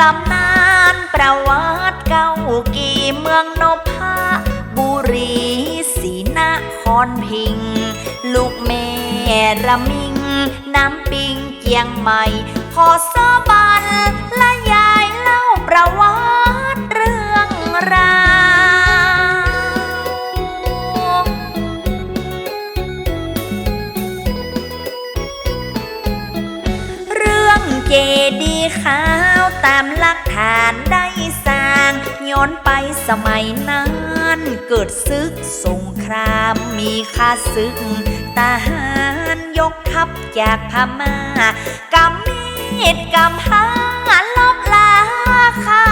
ตำนานประวัติเก่ากี่เมืองนพาบุรีศรีนครพิง ลูกแม่ระมิง น้ำปิงเจียงใหม่ ขอสบันและยายเล่าประวัติามหลักฐานได้สร้างย้อนไปสมัยนั้น เกิดศึกสงครามมีข้าศึกทหารยกทัพจากพม่ากำมีดกำพาลบลาคา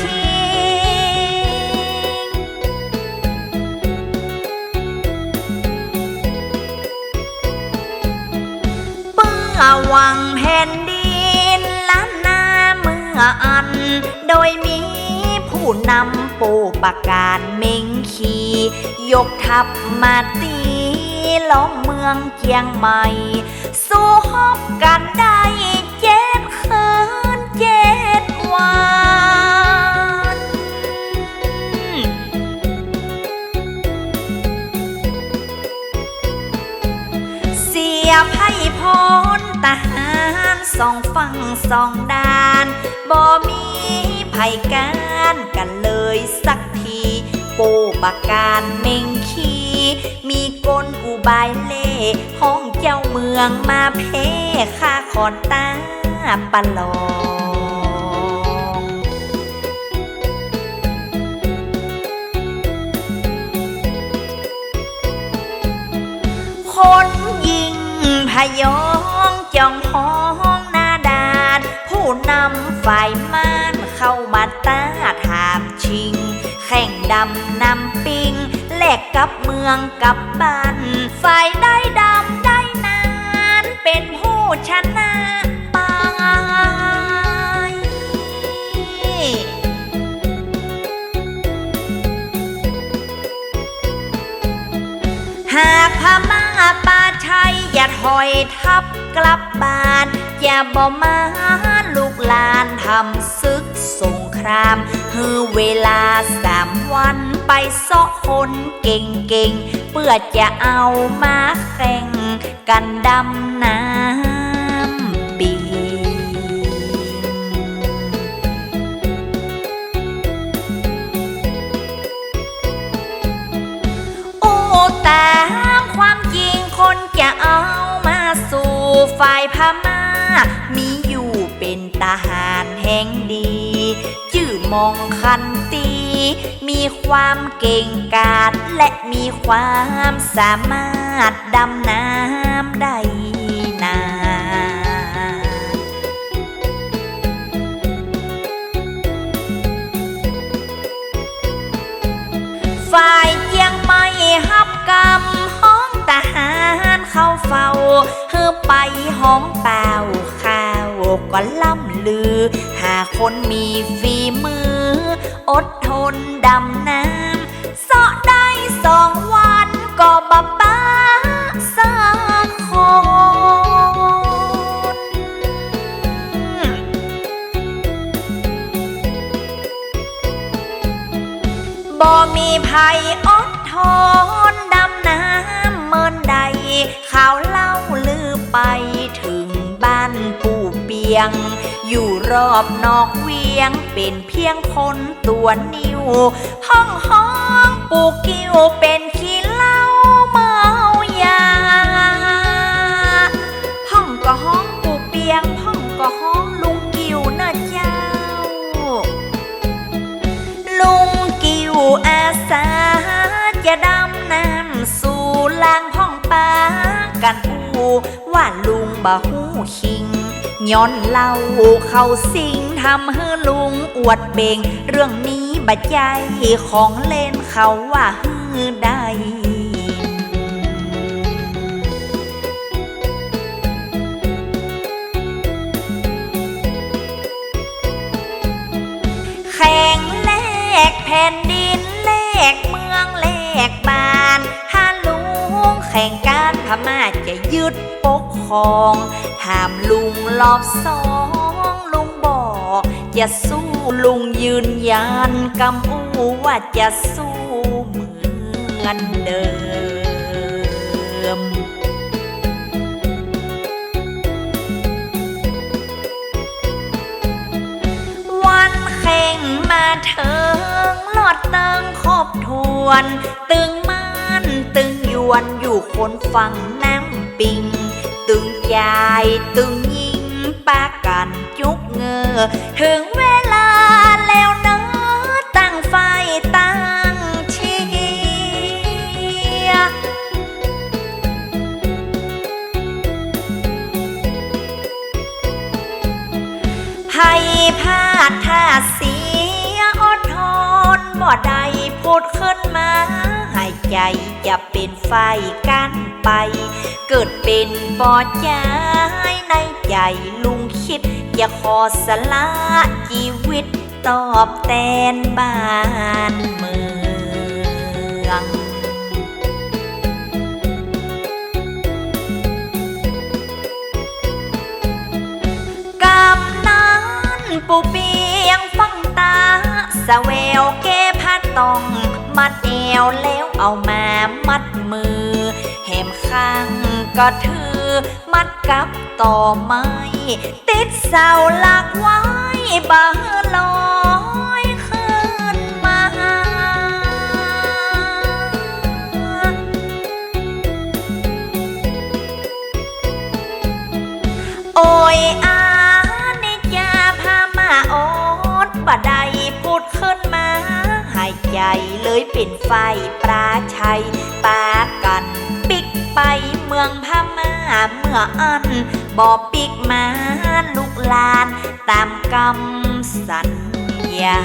ชิงเปื้อวังแผ่นดิะอัน โดยมีผู้นำปูประการเมงขียกทัพมาตีล้อมเมืองเชียงใหม่ สู้ฮบกันได้เจ็ดคืนเจ็ดวัน สองฝั่งสองด้านบ่มีไพ่การกันเลยสักที โปปาการเมงคี มีกลอุบายเล่ห้องเจ้าเมืองมาเพ่ข้าขอนตาปะลองคนยิงพยอง ฝ่ายม่านเข้ามาต้าถามชิง แข่งดำนำปิงแลกกับเมืองกับบ้านฝ่ายได้ดำได้นาน เป็นผู้ชนะไปหากพม่าปาชัยอย่าถอยทับกลับบ้าน อย่าบ่มา ลานทำศึกสงครามฮือเวลาสามวันไปเสาะคนเก่งๆ เพื่อจะเอามาแข่งกันดำน้ำปีโอ้ตามความจริงคนจะเอามาสู่ฝ่ายพม่ามี อยู่เป็นทหารแห่งดีชื่อมองคันตี มีความเก่งกาจและมีความสามารถดำน้ำได้นานฝ่ายเจียงไม่ฮับกำห้องทหารเข้าเฝ้าเฮือไปห้องเปล่า ข้าวก็ล่ำลือ หาคนมีฝีมือ อดทนดำน้ำเสาะได้สองวันก็บะป้าสักคนบ่มีภัย ยง อยู่รอบนอกเวียง เป็นเพียงคนตัวนิว ห้องห้องปู่กิ้วเป็นขี้เหล้าเมายาห้องก็ห้องปู่เปียงห้องก็ห้องลุงกิ้วนะเจ้า ลุงกิวอาสาจะดำน้ำสู่ลางห้องปากันอูว่าลุงบ่หูคิง ย้อนเล่าเขาสิงทำให้ลุงอวดเบ่งเรื่องนี้บัดใจของเล่นเขาว่าฮือได้แข่งแลกแผ่นดินแลกเมืองแลกบ้าน ถ้าลุงแข่งการพม่าจะยึด องถามลุงรอบสองลุงบอกจะสู้ลุงยืนยันกำอู้ว่าจะสู้เหมือนเดิมวันแข่งมาเถิงหลอดเติงครบทวน ตึงมันตึงยวนอยู่คนฟังน้ำปิง ตึงยายตึงยิงปากันจุกเงอถึงเวลาแล้วเนอะตั้งไฟตั้งเชียร์ให้พาดท่าเสียอดทนบ่ได้พูดขึ้นมาให้ใจจะเป็นไฟกัน ไป เกิดเป็นปอดใจในใจลุงคิด อย่าขอสละชีวิตตอบแทนบ้านเมืองกำนั้นปูเปียงฟังตาสแววแก้ผ้าตอง มัดเอวแล้วเอามามัด มข้างก็ถือมัดกับต่อไม้ ติดเสาหลักไว้บาลอยขึ้นมา โอ้ยอานิจาพามาอดบ่ได้พูดขึ้นมาหายใจเลยเป็นไฟปลาชัยปากัน มืองพม่าเมื่ออันบ่ปิกมาลูกลาน ตามกำสัญญา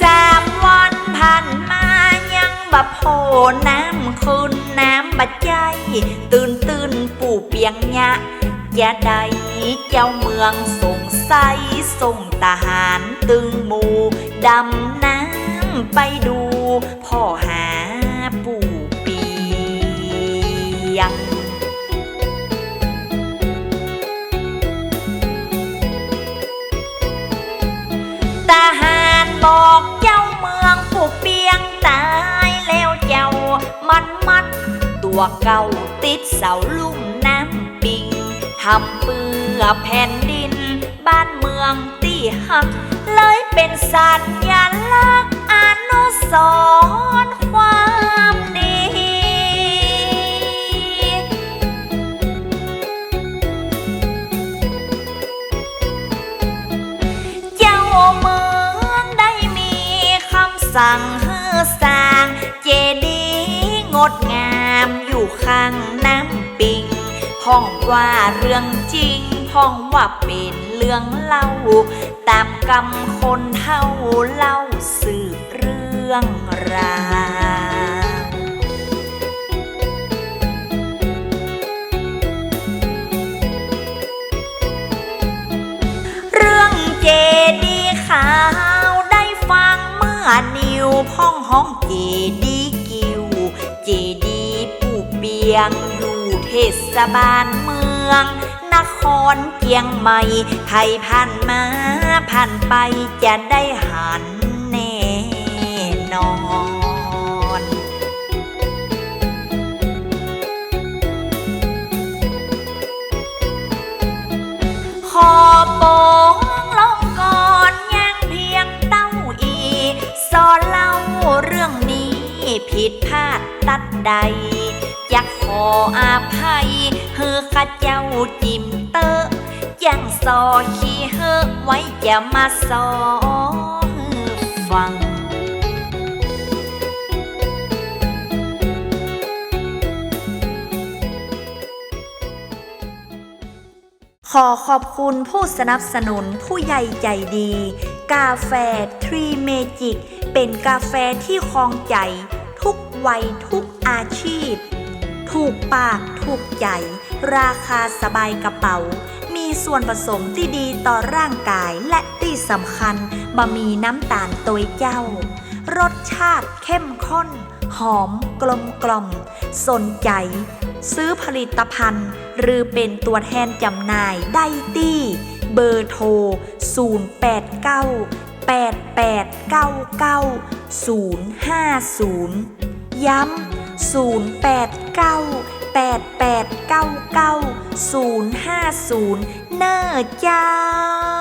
สามวันผ่านมายังบะโพน้ำคุณน้ำบะใจ ตื่นตื่นปู่เปียงยะ อย่าใดเจ้าเมืองส่งใสส่งทหารตึงหมูดำน้ำไปดู พ่อหาปู่เปียงทหารบอกเจ้าเมืองผูกเปียงตายแล้วเจ้ามันมัด ตัวเก่าติดเสาลุ่มำเพื่อแผ่นดิน บ้านเมืองตีหัก เลยเป็นสัญลักษณ์อนุสรณ์ความดี เจ้าเมืองได้มีคำสั่งให้สร้าง เจดีย์งดงามอยู่ข้าง พ้องว่าเรื่องจริงพ้องว่าเป็นเรื่องเล่า ตามกำคนเท่าเล่าสืบเรื่องราวเรื่องเจดีขาวได้ฟังเมื่อนิวพ้องห้องเจดีกิว เจดีปู่เปียง ศบาลเมือง นครเจียงใหม่ใครผ่านมาผ่านไปจะได้หันแน่นอนขอโปงลงก่อนยังเพียงเต้าอี สอนเล่าเรื่องนี้ผิดพลาดตัดใด อยากขออภัยเฮอข้าเจ้าจิมเตอร์ยังสอขี้เฮอไว้จะมาสอฟังขอขอบคุณผู้สนับสนุนผู้ใหญ่ใจดี กาแฟทรีเมจิก เป็นกาแฟที่คลองใจ ทุกวัยทุกอาชีพ ถูกปากถูกใจ ราคาสบายกระเป๋า มีส่วนผสมที่ดีต่อร่างกายและที่สำคัญบะหมี่น้ำตาลตัวเจ้า รสชาติเข้มข้น หอมกลมกล่อม สนใจ ซื้อผลิตภัณฑ์ หรือเป็นตัวแทนจำหน่ายได้ที่เบอร์โทร 089 8899 050 ย้ำ 089 8899 050 เนอร์เจ้า